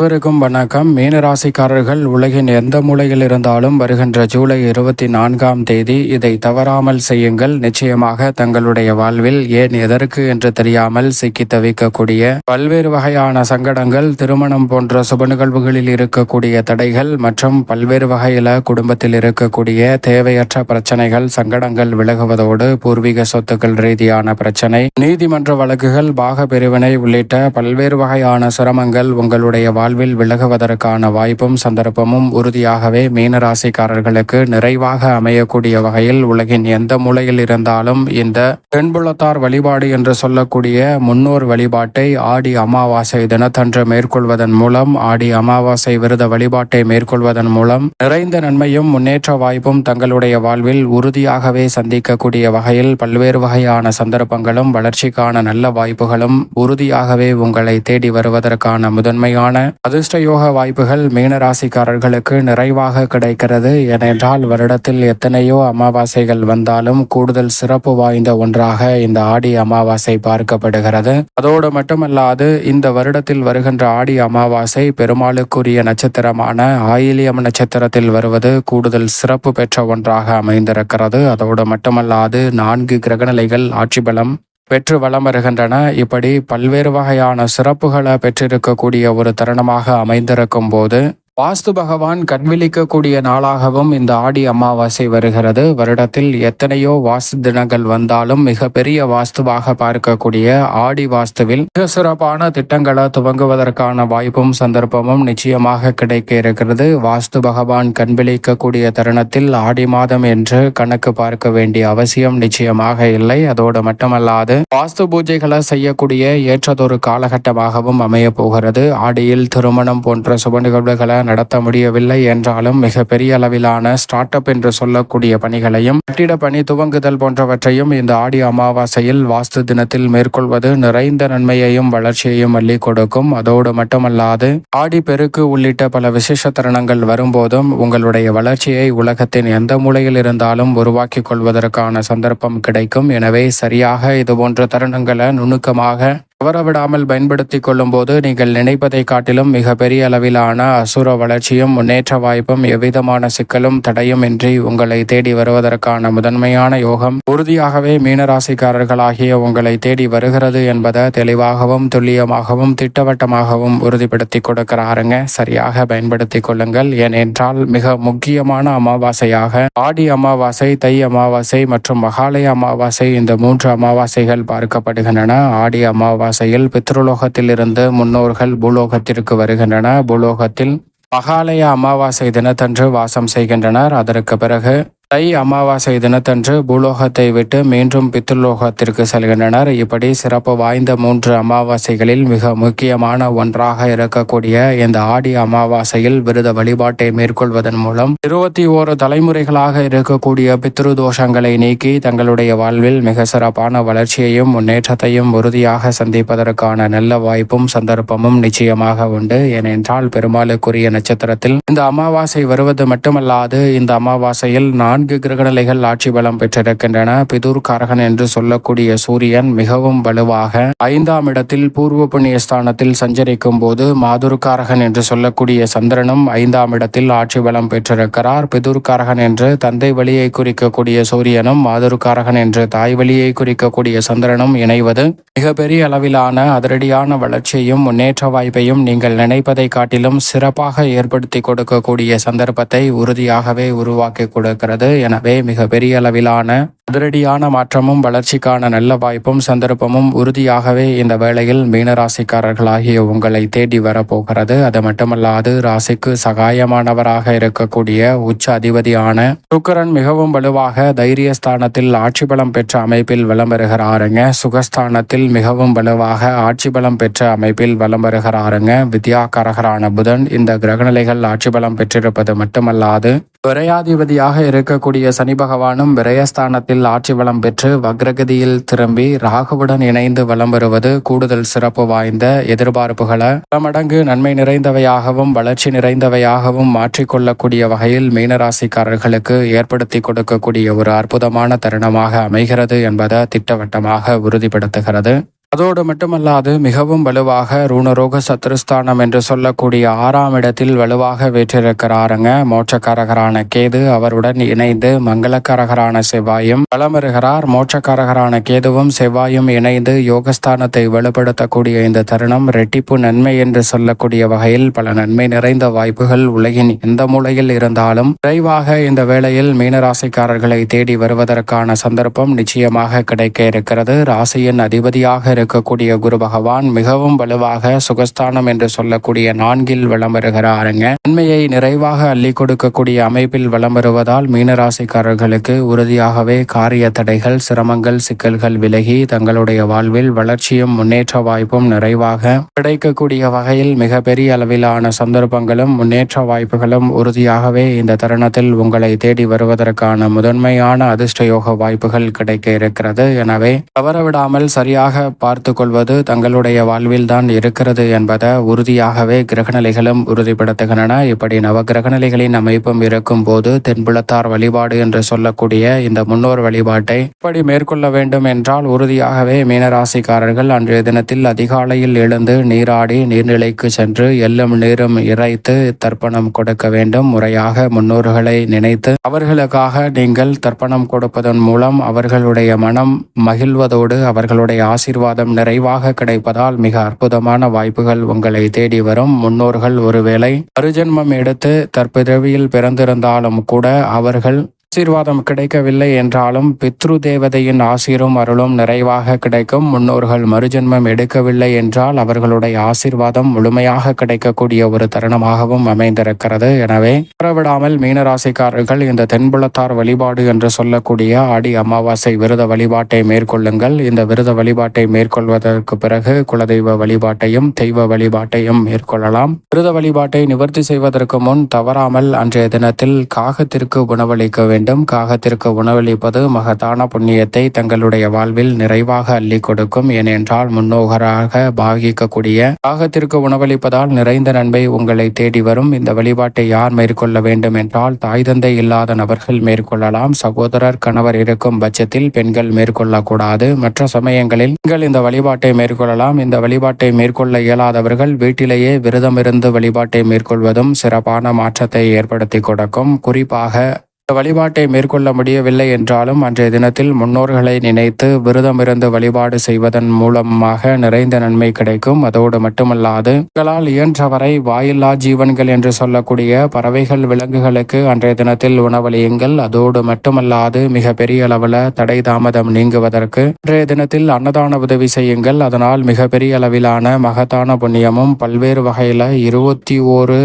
அனைவருக்கும் வணக்கம். மீனராசிக்காரர்கள் உலகின் எந்த மூலையில் இருந்தாலும் வருகின்ற ஜூலை இருபத்தி நான்காம் தேதி இதை தவறாமல் செய்யுங்கள். நிச்சயமாக தங்களுடைய வாழ்வில் ஏன் எதற்கு என்று தெரியாமல் சிக்கி தவிக்கக்கூடிய பல்வேறு வகையான சங்கடங்கள் திருமணம் போன்ற சுப நிகழ்வுகளில் இருக்கக்கூடிய தடைகள் மற்றும் பல்வேறு வகையில குடும்பத்தில் இருக்கக்கூடிய தேவையற்ற பிரச்சனைகள் சங்கடங்கள் விலகுவதோடு பூர்வீக சொத்துக்கள் ரீதியான பிரச்சனை நீதிமன்ற வழக்குகள் பாக பிரிவினை உள்ளிட்ட பல்வேறு வகையான சிரமங்கள் உங்களுடைய வாழ்வில் விலகுவதற்கான வாய்ப்பும் சந்தர்ப்பமும் உறுதியாகவே மீனராசிக்காரர்களுக்கு நிறைவாக அமையக்கூடிய வகையில் உலகின் எந்த மூலையில் இருந்தாலும் இந்த பெண்புலத்தார் வழிபாடு என்று சொல்லக்கூடிய முன்னோர் வழிபாட்டை ஆடி அமாவாசை தினத்தன்று மேற்கொள்வதன் மூலம் ஆடி அமாவாசை விரத வழிபாட்டை மேற்கொள்வதன் மூலம் நிறைந்த நன்மையும் முன்னேற்ற வாய்ப்பும் தங்களுடைய வாழ்வில் உறுதியாகவே சந்திக்கக்கூடிய வகையில் பல்வேறு வகையான சந்தர்ப்பங்களும் வளர்ச்சிக்கான நல்ல வாய்ப்புகளும் உறுதியாகவே உங்களை தேடி வருவதற்கான முதன்மையான அதிர்ஷ்ட யோக வாய்ப்புகள் மீனராசிக்காரர்களுக்கு நிறைவாக கிடைக்கிறது. ஏனென்றால் வருடத்தில் எத்தனையோ அமாவாசைகள் வந்தாலும் கூடுதல் சிறப்பு வாய்ந்த ஒன்றாக இந்த ஆடி அமாவாசை பார்க்கப்படுகிறது. அதோடு மட்டுமல்லாது இந்த வருடத்தில் வருகின்ற ஆடி அமாவாசை பெருமாளுக்குரிய நட்சத்திரமான ஆயிலியம் நட்சத்திரத்தில் வருவது கூடுதல் சிறப்பு பெற்ற ஒன்றாக அமைந்திருக்கிறது. அதோடு மட்டுமல்லாது நான்கு கிரகநிலைகள் ஆட்சி பலம் பெற்று வளம் வருகின்றன இப்படி பல்வேறு வகையான சிறப்புகளை பெற்றிருக்கக்கூடிய ஒரு தருணமாக அமைந்திருக்கும் போது வாஸ்து பகவான் கண்விழிக்கக்கூடிய நாளாகவும் இந்த ஆடி அமாவாசை வருகிறது. வருடத்தில் எத்தனையோ வாஸ்து தினங்கள் வந்தாலும் மிக பெரிய வாஸ்துவாக பார்க்கக்கூடிய ஆடி வாஸ்துவில் மிக சிறப்பான திட்டங்களை துவங்குவதற்கான வாய்ப்பும் சந்தர்ப்பமும் நிச்சயமாக கிடைக்க இருக்கிறது. வாஸ்து பகவான் கண்விழிக்கக்கூடிய தருணத்தில் ஆடி மாதம் என்று கணக்கு பார்க்க வேண்டிய அவசியம் நிச்சயமாக இல்லை. அதோடு மட்டுமல்லாது வாஸ்து பூஜைகளை செய்யக்கூடிய ஏற்றதொரு காலகட்டமாகவும் அமைய போகிறது. ஆடியில் திருமணம் போன்ற சுப நிகழ்வுகளை நடத்த முடியவில்லை என்றாலும் மிக பெரிய அளவிலான ஸ்டார்ட் அப் என்று சொல்லக்கூடிய பணிகளையும் கட்டிட பணி துவங்குதல் போன்றவற்றையும் இந்த ஆடி அமாவாசையில் வாஸ்து தினத்தில் மேற்கொள்வது நிறைந்த நன்மையையும் வளர்ச்சியையும் அள்ளி கொடுக்கும். அதோடு மட்டுமல்லாது ஆடி பெருக்கு உள்ளிட்ட பல விசேஷ தருணங்கள் வரும்போதும் உங்களுடைய வளர்ச்சியை உலகத்தின் எந்த மூலையில் இருந்தாலும் உருவாக்கி கொள்வதற்கான சந்தர்ப்பம் கிடைக்கும். எனவே சரியாக இது போன்ற தருணங்களை நுணுக்கமாக தவறவிடாமல் பயன்படுத்திக் கொள்ளும்போது நீங்கள் நினைப்பதை காட்டிலும் மிக பெரிய அளவிலான அசுர வளர்ச்சியும் முன்னேற்ற வாய்ப்பும் எவ்விதமான சிக்கலும் தடையும் இன்றி உங்களை தேடி வருவதற்கான முதன்மையான யோகம். உறுதியாகவே மீனராசிக்காரர்களாகிய உங்களை தேடி வருகிறது என்பதை தெளிவாகவும் துல்லியமாகவும் திட்டவட்டமாகவும் உறுதிப்படுத்தி கொடுக்கிறாருங்க. சரியாக பயன்படுத்தி கொள்ளுங்கள். ஏனென்றால் மிக முக்கியமான அமாவாசையாக ஆடி அமாவாசை தை அமாவாசை மற்றும் மகாலய அமாவாசை இந்த மூன்று அமாவாசைகள் பார்க்கப்படுகின்றன. ஆடி அமாவாசையில் பித்ருலோகத்திலிருந்து முன்னோர்கள் பூலோகத்திற்கு வருகின்றன பூலோகத்தில் மகாலய அமாவாசை தினத்தன்று வாசம் செய்கின்றனர். அதற்கு பிறகு தை அமாவாசை தினத்தன்று பூலோகத்தை விட்டு மீண்டும் பித்ருலோகத்திற்கு செல்கின்றனர். இப்படி சிறப்பு வாய்ந்த மூன்று அமாவாசைகளில் மிக முக்கியமான ஒன்றாக இருக்கக்கூடிய இந்த ஆடி அமாவாசையில் விருத வழிபாட்டை மேற்கொள்வதன் மூலம் இருபத்தி ஓரு தலைமுறைகளாக இருக்கக்கூடிய பித்ரு தோஷங்களை நீக்கி தங்களுடைய வாழ்வில் மிக சிறப்பான வளர்ச்சியையும் முன்னேற்றத்தையும் உறுதியாக சந்திப்பதற்கான நல்ல வாய்ப்பும் சந்தர்ப்பமும் நிச்சயமாக உண்டு. ஏனென்றால் பெருமாளுக்குரிய நட்சத்திரத்தில் இந்த அமாவாசை வருவது மட்டுமல்லாது இந்த அமாவாசையில் நான் நான்கு கிரகநிலைகள் ஆட்சி பலம் பெற்றிருக்கின்றன. பிதுர்காரகன் என்று சொல்லக்கூடிய சூரியன் மிகவும் வலுவாக ஐந்தாம் இடத்தில் பூர்வ புண்ணிய ஸ்தானத்தில் சஞ்சரிக்கும் போது மாதுருக்காரகன் என்று சொல்லக்கூடிய சந்திரனும் ஐந்தாம் இடத்தில் ஆட்சி பலம் பெற்றிருக்கிறார். பிதுர்காரகன் என்று தந்தை வழியை குறிக்கக்கூடிய சூரியனும் மாதுர்காரகன் என்று தாய் வழியை குறிக்கக்கூடிய சந்திரனும் இணைவது மிகப்பெரிய அளவிலான அதிரடியான வளர்ச்சியையும் முன்னேற்ற வாய்ப்பையும் நீங்கள் நினைப்பதை காட்டிலும் சிறப்பாக ஏற்படுத்தி கொடுக்கக்கூடிய சந்தர்ப்பத்தை உறுதியாகவே உருவாக்கி கொடுக்கிறது. எனவே மிக பெரிய அளவிலான அதிரடியான மாற்றமும் வளர்ச்சிக்கான நல்ல வாய்ப்பும் சந்தர்ப்பமும் உறுதியாகவே இந்த வேளையில் மீனராசிக்காரர்களாகிய உங்களை தேடி வரப்போகிறது. அது மட்டுமல்லாது ராசிக்கு சகாயமானவராக இருக்கக்கூடிய உச்ச அதிபதியான சுக்கரன் மிகவும் வலுவாக தைரியஸ்தானத்தில் ஆட்சி பலம் பெற்ற அமைப்பில் வலம் வருகிறாருங்க. சுகஸ்தானத்தில் மிகவும் வலுவாக ஆட்சி பலம் பெற்ற அமைப்பில் வலம் வருகிறாருங்க. வித்யாகாரகரான புதன் இந்த கிரகநிலைகள் ஆட்சி பலம் பெற்றிருப்பது மட்டுமல்லாது விரையாதிபதியாக இருக்கக்கூடிய சனி பகவானும் விரயஸ்தானத்தில் ஆட்சி வளம் பெற்று வக்ரகதியில் திரும்பி ராகுவுடன் இணைந்து வலம் வருவது கூடுதல் சிறப்பு வாய்ந்த எதிர்பார்ப்புகளை. பல மடங்கு நன்மை நிறைந்தவையாகவும் வளர்ச்சி நிறைந்தவையாகவும் மாற்றிக்கொள்ளக்கூடிய வகையில் மீனராசிக்காரர்களுக்கு ஏற்படுத்தி கொடுக்கக்கூடிய ஒரு அற்புதமான தருணமாக அமைகிறது என்பதை திட்டவட்டமாக உறுதிப்படுத்துகிறது. அதோடு மட்டுமல்லாது மிகவும் வலுவாக ரூணரோக சத்ருஸ்தானம் என்று சொல்லக்கூடிய ஆறாம் இடத்தில் வலுவாக வீற்றிருக்கிறாருங்க. மோட்சக்காரகரான கேது அவருடன் இணைந்து மங்களக்காரகரான செவ்வாயும் வளமருகிறார். மோட்சக்காரகரான கேதுவும் செவ்வாயும் இணைந்து யோகஸ்தானத்தை வலுப்படுத்தக்கூடிய இந்த தருணம் ரெட்டிப்பு நன்மை என்று சொல்லக்கூடிய வகையில் பல நன்மை நிறைந்த வாய்ப்புகள் உலகின் எந்த மூலையில் இருந்தாலும் விரைவாக இந்த வேளையில் மீனராசிக்காரர்களை தேடி வருவதற்கான சந்தர்ப்பம் நிச்சயமாக கிடைக்க இருக்கிறது. ராசியின் அதிபதியாக இருக்கக்கூடிய குரு பகவான் மிகவும் வலுவாக சுகஸ்தானம் என்று சொல்லக்கூடிய நான்கில் வளம் வருகிறாருங்க நன்மையை நிறைவாக அள்ளி கொடுக்கக்கூடிய அமைப்பில் வளம் வருவதால் மீனராசிக்காரர்களுக்கு உறுதியாகவே காரிய தடைகள் சிரமங்கள் சிக்கல்கள் விலகி தங்களுடைய வாழ்வில் வளர்ச்சியும் முன்னேற்ற வாய்ப்பும் நிறைவாக கிடைக்கக்கூடிய வகையில் மிகப்பெரிய அளவிலான சந்தர்ப்பங்களும் முன்னேற்ற வாய்ப்புகளும் உறுதியாகவே இந்த தருணத்தில் உங்களை தேடி வருவதற்கான முதன்மையான அதிர்ஷ்டயோக வாய்ப்புகள் கிடைக்க இருக்கிறது. எனவே தவறவிடாமல் சரியாக பார்த்து கொள்வது தங்களுடைய வாழ்வில்தான் இருக்கிறது என்பதை உறுதியாகவே கிரகநிலைகளும் உறுதிப்படுத்துகின்றன. இப்படி நவ கிரகநிலைகளின் அமைப்பும் இருக்கும் போது தென்புலத்தார் வழிபாடு என்று சொல்லக்கூடிய இந்த முன்னோர் வழிபாட்டை இப்படி மேற்கொள்ள வேண்டும் என்றால் உறுதியாகவே மீனராசிக்காரர்கள் அன்றைய தினத்தில் அதிகாலையில் எழுந்து நீராடி நீர்நிலைக்கு சென்று எல்லும் நீரும் இறைத்து தர்ப்பணம் கொடுக்க வேண்டும். முறையாக முன்னோர்களை நினைத்து அவர்களுக்காக நீங்கள் தர்ப்பணம் கொடுப்பதன் மூலம் அவர்களுடைய மனம் மகிழ்வதோடு அவர்களுடைய ஆசீர்வாதம் நிறைவாக கிடைப்பதால் மிக அற்புதமான வாய்ப்புகள் உங்களை தேடி வரும். முன்னோர்கள் ஒருவேளை மறுஜென்மம் எடுத்து தற்பிறவியில் பிறந்திருந்தாலும் கூட அவர்கள் ஆசீர்வாதம் கிடைக்கவில்லை என்றாலும் பித்ரு தேவதையின் ஆசீரும் அருளும் நிறைவாக கிடைக்கும். முன்னோர்கள் மறுஜென்மம் எடுக்கவில்லை என்றால் அவர்களுடைய ஆசீர்வாதம் முழுமையாக கிடைக்கக்கூடிய ஒரு தருணமாகவும் அமைந்திருக்கிறது. எனவே புறவிடாமல் மீனராசிக்காரர்கள் இந்த தென்புலத்தார் வழிபாடு என்று சொல்லக்கூடிய ஆடி அமாவாசை விரத வழிபாட்டை மேற்கொள்ளுங்கள். இந்த விரத வழிபாட்டை மேற்கொள்வதற்கு பிறகு குலதெய்வ வழிபாட்டையும் தெய்வ வழிபாட்டையும் மேற்கொள்ளலாம். விரத வழிபாட்டை நிவர்த்தி செய்வதற்கு முன் தவறாமல் அன்றைய தினத்தில் காகத்திற்கு உணவளிக்க வேண்டும் வேண்டும். காகத்திற்கு உணவளிப்பது மகத்தான புண்ணியத்தை தங்களுடைய வாழ்வில் நிறைவாக அள்ளி கொடுக்கும். ஏனென்றால் முன்னோகராக பாகிக்கக்கூடிய காகத்திற்கு உணவளிப்பதால் நிறைந்த நன்மை உங்களை தேடி வரும். இந்த வழிபாட்டை யார் மேற்கொள்ள வேண்டும் என்றால் தாய் தந்தை இல்லாத நபர்கள் மேற்கொள்ளலாம். சகோதரர் கணவர் இருக்கும் பட்சத்தில் பெண்கள் மேற்கொள்ளக்கூடாது. மற்ற சமயங்களில் நீங்கள் இந்த வழிபாட்டை மேற்கொள்ளலாம். இந்த வழிபாட்டை மேற்கொள்ள இயலாதவர்கள் வீட்டிலேயே விரதமிருந்து வழிபாட்டை மேற்கொள்வதும் சிறப்பான மாற்றத்தை ஏற்படுத்தி கொடுக்கும். குறிப்பாக வழிபாட்டை மேற்கொள்ள முடியவில்லை என்றாலும் அன்றைய தினத்தில் முன்னோர்களை நினைத்து விரதமிருந்து வழிபாடு செய்வதன் மூலமாக நிறைந்த நன்மை கிடைக்கும். அதோடு மட்டுமல்லாது உங்களால் இயன்றவரை வாயில்லா ஜீவன்கள் என்று சொல்லக்கூடிய பறவைகள் விலங்குகளுக்கு அன்றைய தினத்தில் உணவளியுங்கள். அதோடு மட்டுமல்லாது மிக பெரிய அளவில் தடை தாமதம் நீங்குவதற்கு அன்றைய தினத்தில் அன்னதான உதவி செய்யுங்கள். அதனால் மிக பெரிய அளவிலான மகத்தான புண்ணியமும் பல்வேறு வகையில இருபத்தி ஓரு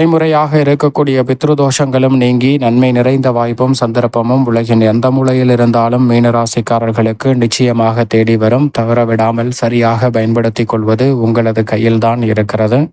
தலைமுறையாக இருக்கக்கூடிய பித்ருதோஷங்களும் நீங்கி நன்மை நிறைந்த வாய்ப்பும் சந்தர்ப்பமும் உலகின் எந்த மூலையில் இருந்தாலும் மீனராசிக்காரர்களுக்கு நிச்சயமாக தேடி வரும். தவற விடாமல் சரியாக பயன்படுத்திக் கொள்வது உங்களது கையில்தான் இருக்கிறது.